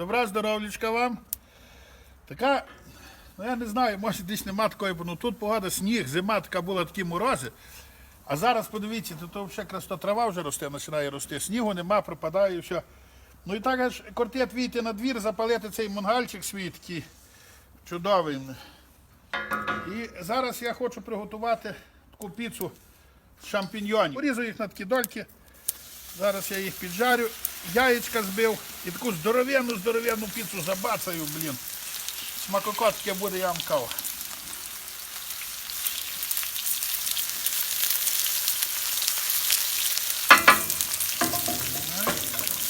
Добра здоров'ячка вам. Така, ну я не знаю, може десь нема такої, бо ну тут погода, сніг, зима така була, такі морози. А зараз подивіться, то, то вже якраз трава вже росте, починає рости. Снігу нема, пропадає все. Ну і так аж кортет вийти на двір, запалити цей мангальчик свій такий чудовий. І зараз я хочу приготувати таку піцу з шампіньйонів. Порізаю їх на такі дольки. Зараз я їх піджарю, яєчка збив і таку здоровенну, здоровенну піцу забацаю, блін. Смакокот таке буде, я вам кажу.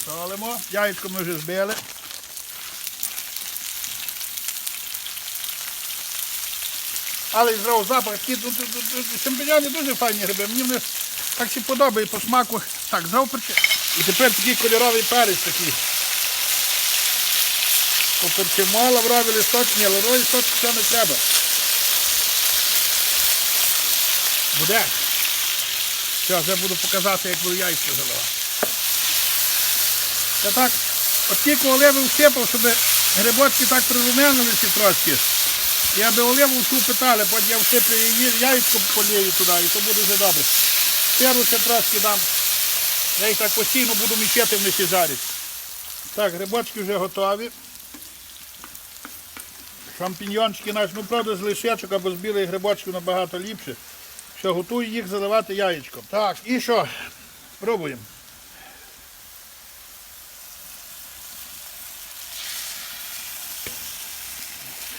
Солимо. Яєчко ми вже збили. Але зразу запах, шампіньони дуже файні гриби. Мені вони так ще подобає по смаку. Так, зразу. І тепер такий кольоровий перець такий. Поперчимо, лавровий листок, ні, лавровий листок все не треба. Буде. Все, вже буду показати, як буду яйця заливати. Я так, от тільки оливи всипав, щоб грибочки так прирумянилися трошки. І аби оливу всю питали, потім я всиплю її, яйцко полію туди, і то буде вже добре. Сиру ще трошки дам. Я їх так постійно буду міщати, вони ще жарять. Так, грибочки вже готові. Шампіньйончики наші, ну правда з лишечок або з білих грибочків набагато ліпше. Все, готую їх заливати яєчком. Так, і що? Пробуємо.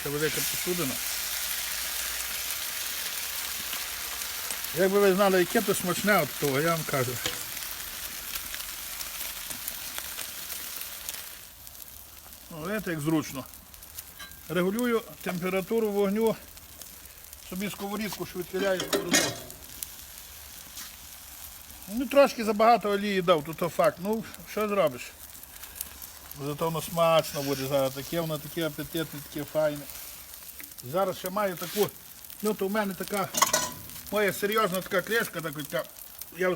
Ще велика посудина. Якби ви знали, яке то смачне от того, я вам кажу. О, Видите, як зручно. Регулюю температуру вогню, собі сковорідку швидкіляю сковороду. Ну, трошки забагато олії дав, тут то факт. Ну, що зробиш? Зато воно смачно буде зараз. Таке воно таке апетитне, таке файне. Зараз ще маю таку, ну то в мене така моя серйозна така кришка, така, я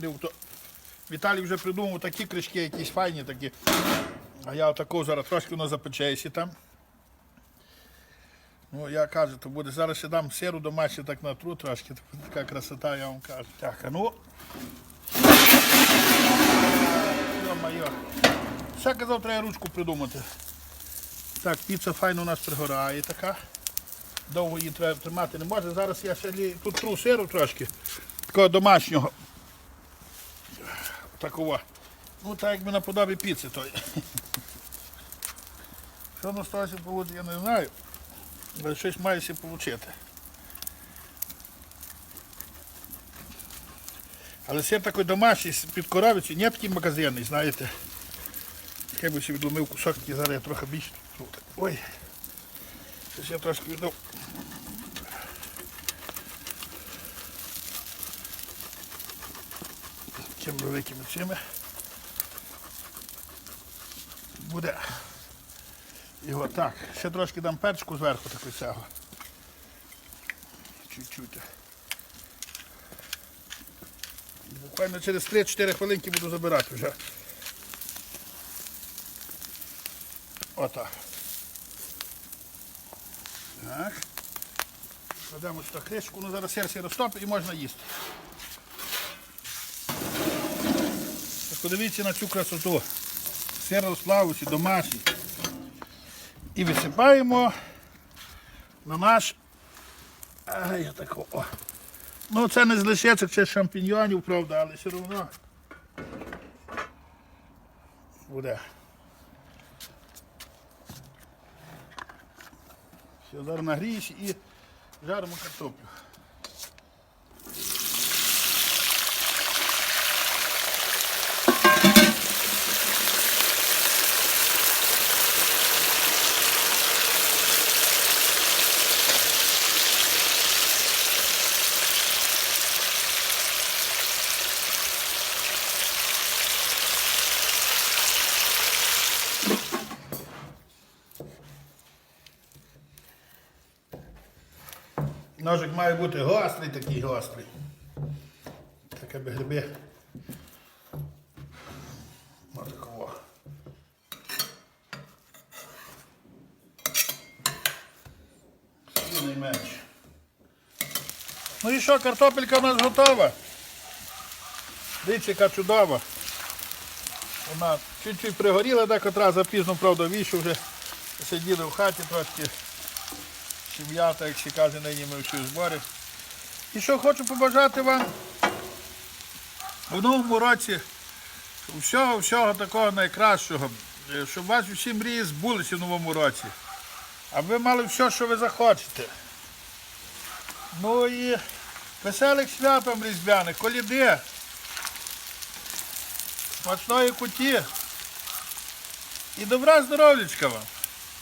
ним, то Віталій вже придумав такі кришки, якісь файні такі. А я отаку зараз трошки воно запечеться там. Ну, я кажу, то буде зараз ще дам сиру домашню так натру трошки, така красота, я вам кажу. Так, а ну. Йо-майо. Ще казав, треба ручку придумати. Так, піца файно у нас пригорає така. Довго її треба тримати не може. Зараз я ще тут тру сиру трошки. Такого домашнього. Такого. Ну так якби наподобі піци той. Що на стосі вийде, я не знаю. Але щось має ще отримати. Але сир такий домашній, під коровицю, не такий магазинний, знаєте. Я би ще відломив кусок, такий зараз я трохи більше. Ой. Щось я трошки віддав. Такими великими цими. Буде. Його так. Ще трошки дам перчику зверху такий цього. Чуть-чуть. Буквально через 3-4 хвилинки буду забирати вже. Отак. Так. Кладемо сюди кришку, ну зараз серці розтопить і можна їсти. Так Подивіться на цю красоту. Сир розплавився, домашній. І висипаємо на наш. Ай, тако. О. Ну це не з лишечок, це шампіньйонів, правда, але все одно буде. Все, зараз нагрієш і жаримо картоплю. Ножик має бути гострий, такий гострий. Так аби гриби. Отакого. І найменше. Ну і що, картопелька у нас готова. Дивіться, чудова. Вона чуть-чуть пригоріла, так отра запізно, правда, віщу вже сиділи в хаті трошки. Сім'я, як ще каже, нині ми всі в зборі. І що хочу побажати вам в новому році всього, всього такого найкращого, е, щоб ваші всі мрії збулися в новому році. Аби ви мали все, що ви захочете. Ну і веселих свят вам різдвяних, коліди, смачної куті і добра здоров'ячка вам.